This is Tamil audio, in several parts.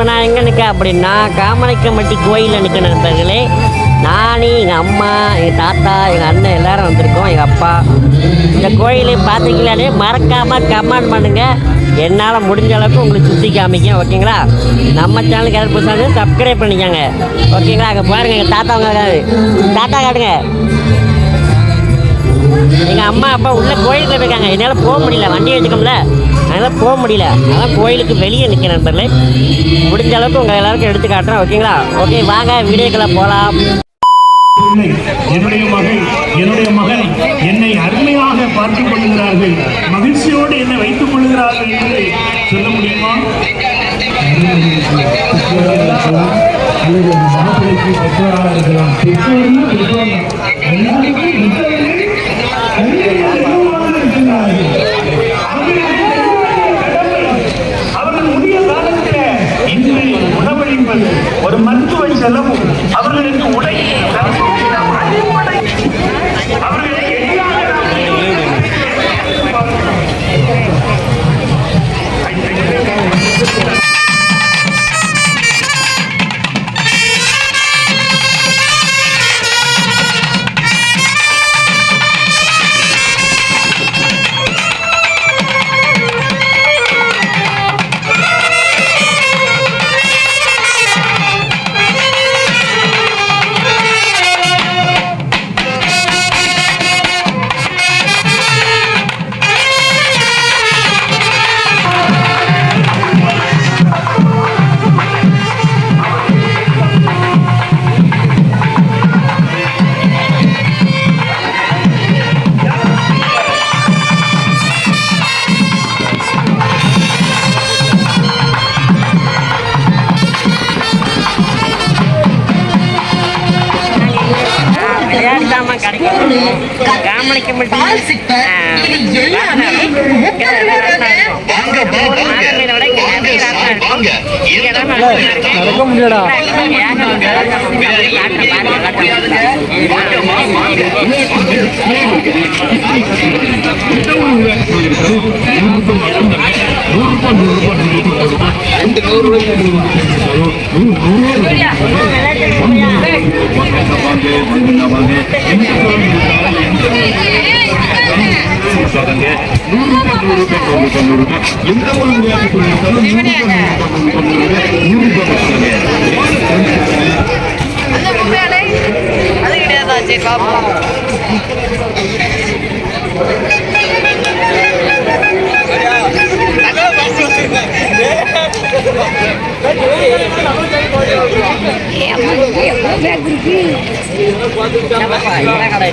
இப்போ நான் எங்கே நிற்கேன் அப்படின்னா காமலைக்கம்பட்டி கோயிலில் நிற்க நண்பர்களே. நானே எங்கள் அம்மா எங்கள் தாத்தா எங்கள் அண்ணன் எல்லாரும் வந்திருக்கோம் எங்கள் அப்பா. இந்த கோயிலை பார்த்தீங்களாலே மறக்காமல் கமெண்ட் பண்ணுங்கள் என்னால் முடிஞ்ச அளவுக்கு உங்களுக்கு சுற்றி காமிக்கும் ஓகேங்களா? நம்ம சேனலுக்கு யாரும் புதுசாக சப்ஸ்கிரைப் பண்ணிக்கோங்க. ஓகேங்களா? அங்கே பாருங்கள் எங்கள் தாத்தாவங்க இருக்காரு. தாத்தா காட்டுங்க. எங்கள் அம்மா அப்பா உள்ளே கோயிலுக்கு போயிருக்காங்க. என்னால் போக முடியல. வண்டி வச்சுக்கோம்ல அதனால் போக முடியல அதான் கோயிலுக்கு வெளியே நிற்க நண்பர்களே முடிஞ்ச அளவுக்கு உங்கள் எல்லாருக்கும் எடுத்து காட்டுறேன் ஓகேங்களா ஓகே வாங்க வீடியோக்குள்ள போகலாம் என்னுடைய மகள் என்னுடைய மகன் என்னை அருமையாக பார்த்துக் கொள்கிறார்கள் மகிழ்ச்சியோடு என்னை வைத்துக் கொள்கிறார்கள் என்று சொல்ல முடியுமா அல்லது அந்த மாப்பிள்ளைக்கு பெற்றோராக இருக்கலாம் பெற்றோரும் பெற்றோர் எல்லாருக்கும் பெற்றோர்கள் கையில் இருக்கிறார்கள். சாமான் கிடைக்கும் காமலைக்கு மட்டும் நடக்க முடியலடா அந்த உண்மையாலே அது கிடையாதா சரி টাকা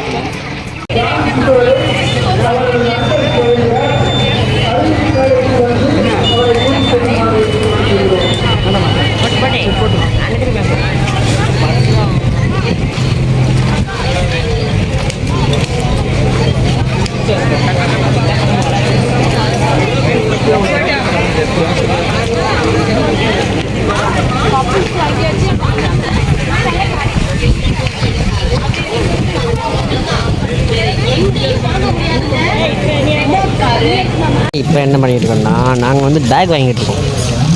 இப்போ என்ன பண்ணிட்டு இருக்கோம்னா நாங்கள் வந்து பேக் வாங்கிட்டு இருக்கோம்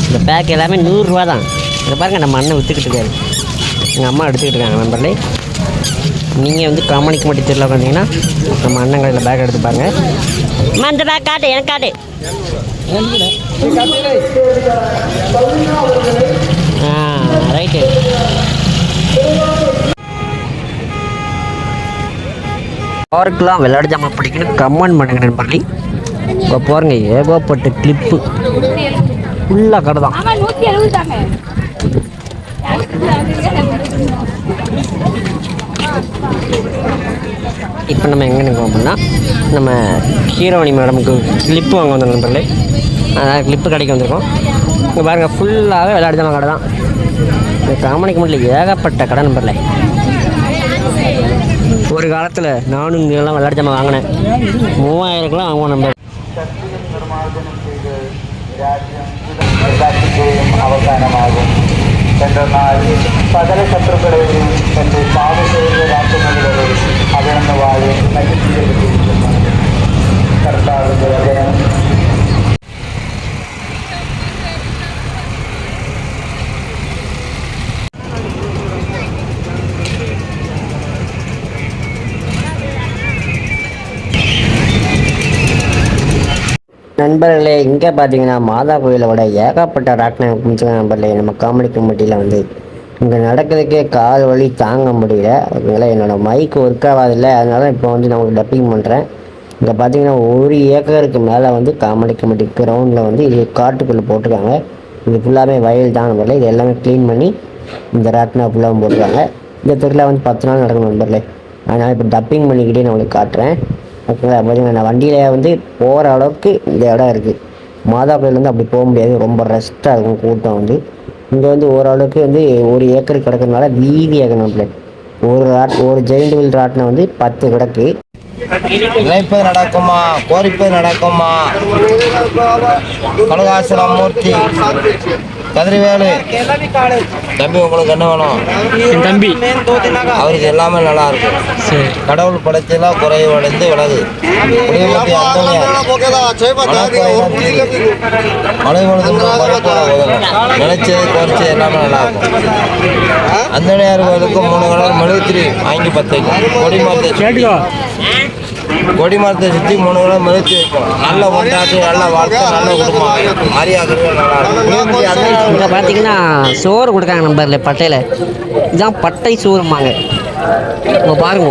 இந்த பேக் எல்லாமே நூறுரூவா தான். இதை பாருங்கள் நம்ம அண்ணன் விற்றுக்கிட்டு இருக்காரு. எங்கள் அம்மா எடுத்துக்கிட்டு இருக்காங்க நண்பர்களே. நீங்கள் வந்து காமணிக்கு மட்டும் தெரியல வந்தீங்கன்னா நம்ம அண்ணன் கடையில் பேக் எடுத்துப்பாங்க அந்த அம்மா பேக் காட்டு எனக்கு காட்டு. ஆ ரைட்டு யாருக்கெல்லாம் விளையாட்டு ஜாமான் பிடிக்கணும் கமெண்ட் பண்ணுங்க நண்பர்களே. இப்போ பாருங்க ஏகப்பட்ட கிளிப்பு ஃபுல்லாக கடை தான் இப்போ நம்ம எங்கே நிற்கோம் அப்படின்னா நம்ம ஹீரோனி மேடமுக்கு கிளிப்பு வாங்க வந்தோம் நண்பர்களே. அதாவது கிளிப்பு கடைக்கு வந்திருக்கோம். இங்கே பாருங்கள் ஃபுல்லாகவே விளையாட்டு ஜாமான் கடை தான் இந்த காமணிக்கு மட்டும் ஏகப்பட்ட கடை நண்பர்களே. ஒரு காலத்தில் நானும் இங்கெல்லாம் விளையாட்டு ஜாமான் வாங்கினேன் மூவாயிரம்லாம் வாங்குவோம் நம்ம എല്ലാത്തിൻ്റെയും അവസാനമാകും എന്തെന്നാൽ സകല ശത്രുക്കളെയും തന്റെ പാവശേഷരാക്കുന്നതുവരെ അകന്നു വാഴും നശിപ്പിച്ചിരിക്കുന്നു കർത്താവിന്റെ വചനം நண்பர்களே இங்கே பார்த்தீங்கன்னா மாதா கோயிலோட ஏகப்பட்ட ராட்டினம் கும்பிச்சுங்க நண்பர்களே நம்ம காமெடி கமிட்டியில் வந்து இங்கே நடக்கிறதுக்கே கால் வலி தாங்க முடியல. அதனால என்னோடய மைக் ஒர்க் ஆகாதில்ல அதனால இப்போ வந்து நான் உங்களுக்கு டப்பிங் பண்ணுறேன் இங்கே பார்த்தீங்கன்னா ஒரு ஏக்கருக்கு மேலே வந்து காமெடி கமிட்டி கிரவுண்டில் வந்து இது காட்டுக்குள்ளே போட்டிருக்காங்க. இது ஃபுல்லாகவே வயல் தான் நண்பர்களே. இது எல்லாமே க்ளீன் பண்ணி இந்த ராட்னா ஃபுல்லாகவும் போட்டிருக்காங்க. இந்த திருவிழா வந்து பத்து நாள் நடக்கும் நண்பர்களே. அதனால் இப்போ டப்பிங் பண்ணிக்கிட்டே நான் உங்களுக்கு காட்டுறேன். ஓகேங்களா? பார்த்தீங்கன்னா நான் வண்டியில் வந்து போகிற அளவுக்கு இந்த இடம் இருக்குது மாதா கோயிலேருந்து அப்படி போக முடியாது. ரொம்ப ரெஸ்ட்டாக இருக்கும் கூட்டம் வந்து. இங்கே வந்து ஓரளவுக்கு வந்து ஒரு ஏக்கர் கிடக்கிறதுனால வீதியாக நம்மள ஒரு ராட் ஒரு ஜெயிண்ட் வீல் ராட்டினம் வந்து பத்து கிடக்கு. நினைப்பது நடக்குமா? கோரிப்பது நடக்குமா? கனகாசுரம் மூர்த்தி. கதிரவேலு. தம்பி உங்களுக்கு என்ன வேணும்? என் தம்பி. அவருக்கு எல்லாமே நல்லா இருக்கும். கடவுள் படைச்செல்லாம் குறைவடைந்து விலகு. புளியமத்தி மழை பொழுது நினைச்சது குறைச்சது எல்லாமே நல்லா இருக்கும். அந்தனையார் கோயிலுக்கு மூணு கலர் மெழுகுத்திரி வாங்கி பத்து கொடி கேட்டுக்கோ. கொடி மரத்தை சுற்றி மூணு கலர் மெழுகுத்தி வைக்கும் நல்ல கொண்டாட்டி நல்ல வாழ்க்கை நல்ல குடும்பம். மரியாதை நல்லா பார்த்தீங்கன்னா சோறு கொடுக்காங்க நம்பரில் பட்டையில். இதுதான் பட்டை சோறுமாங்க இப்போ பாருங்க.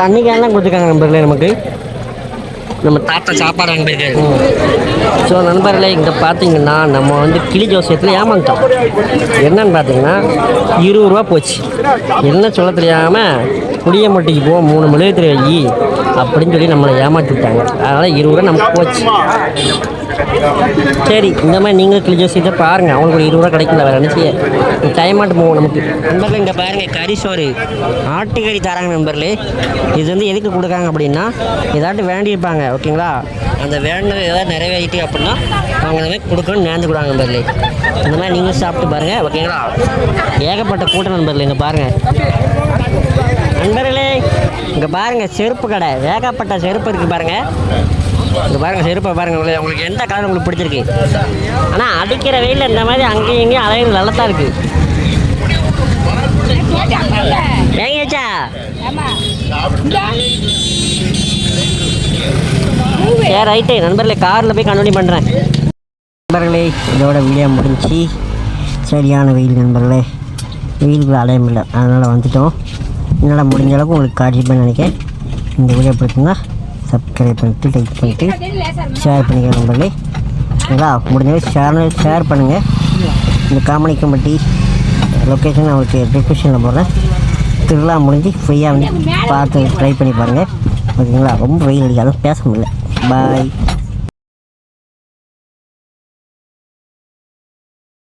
தண்ணி கேன்லாம் கொடுத்துருக்காங்க நம்பரில் நமக்கு. நம்ம தாத்தா சாப்பாடு அங்கே ஸோ நண்பர்களே இங்கே பார்த்தீங்கன்னா நம்ம வந்து கிளி ஜோசியத்தில் ஏமாந்துட்டோம். என்னன்னு பார்த்தீங்கன்னா இருபது ரூபா போச்சு. என்ன சொல்ல தெரியாமல் புளியம்பட்டிக்கு போ மூணு மெழுகுத்திரி வை அப்படின்னு சொல்லி நம்மளை ஏமாற்றி விட்டாங்க அதனால் இருபது ரூபா நமக்கு போச்சு. சரி இந்த மாதிரி நீங்களும் கிளி ஜோசியத்தை பாருங்கள் அவங்களுக்கு ஒரு இருபது ரூபா கிடைக்கல வேறு நினச்சி டைம் ஆட்டு போவோம் நமக்கு. நண்பர்கள் இங்கே பாருங்கள் கறி சோறு. ஆட்டுக்கறி தராங்க நண்பர்களே. இது வந்து எதுக்கு கொடுக்காங்க அப்படின்னா ஏதாட்டும் வேண்டியிருப்பாங்க ஓகேங்களா? அந்த வேண்டது ஏதாவது நிறைவேறிட்டு அப்படின்னா அவங்க இந்த மாதிரி கொடுக்கணும்னு நேர்ந்து கொடுவாங்க நண்பர்களே. இந்த மாதிரி நீங்களும் சாப்பிட்டு பாருங்கள் ஓகேங்களா? ஏகப்பட்ட கூட்டம் நண்பர்களே இங்கே பாருங்கள் நண்பர்களே இங்கே பாருங்கள் செருப்பு கடை. ஏகப்பட்ட செருப்பு இருக்குது பாருங்கள் இங்கே பாருங்கள் செருப்பை பாருங்கள் உங்களுக்கு உங்களுக்கு எந்த கலர் உங்களுக்கு பிடிச்சிருக்கு? ஆனால் அடிக்கிற வெயிலில் இந்த மாதிரி அங்கேயும் இங்கேயும் அலைகள் நல்லா தான் இருக்குது ஏங்கச்சா சரி ரைட்டு. நண்பர்களே காரில் போய் கண்டினியூ பண்ணுறேன் நண்பர்களே இதோட வீடியோ முடிஞ்சு சரியான வெயில் நண்பர்களே. வெயிலுக்குள்ள அலைய முடியல. அதனால் வந்துட்டோம். என்னால் முடிஞ்ச அளவுக்கு உங்களுக்கு காட்டிப்பேன் நினைக்கிறேன். இந்த வீடியோ பிடிக்குங்க சப்ஸ்கிரைப் பண்ணிட்டு லைக் பண்ணிவிட்டு ஷேர் பண்ணிக்க நண்பர்களே. ஓகேங்களா முடிஞ்சவே ஷேர் ஷேர் பண்ணுங்கள் இந்த காமெடி கம்பட்டி லொக்கேஷன் அவருக்கு டிஸ்கிரிப்ஷனில் போடுறேன். திருவிழா முடிஞ்சு ஃப்ரீயாக வந்து பார்த்து ட்ரை பண்ணி பாருங்கள் ஓகேங்களா? ரொம்ப வெயில் அடிக்காதும் பேச முடியல. பாய்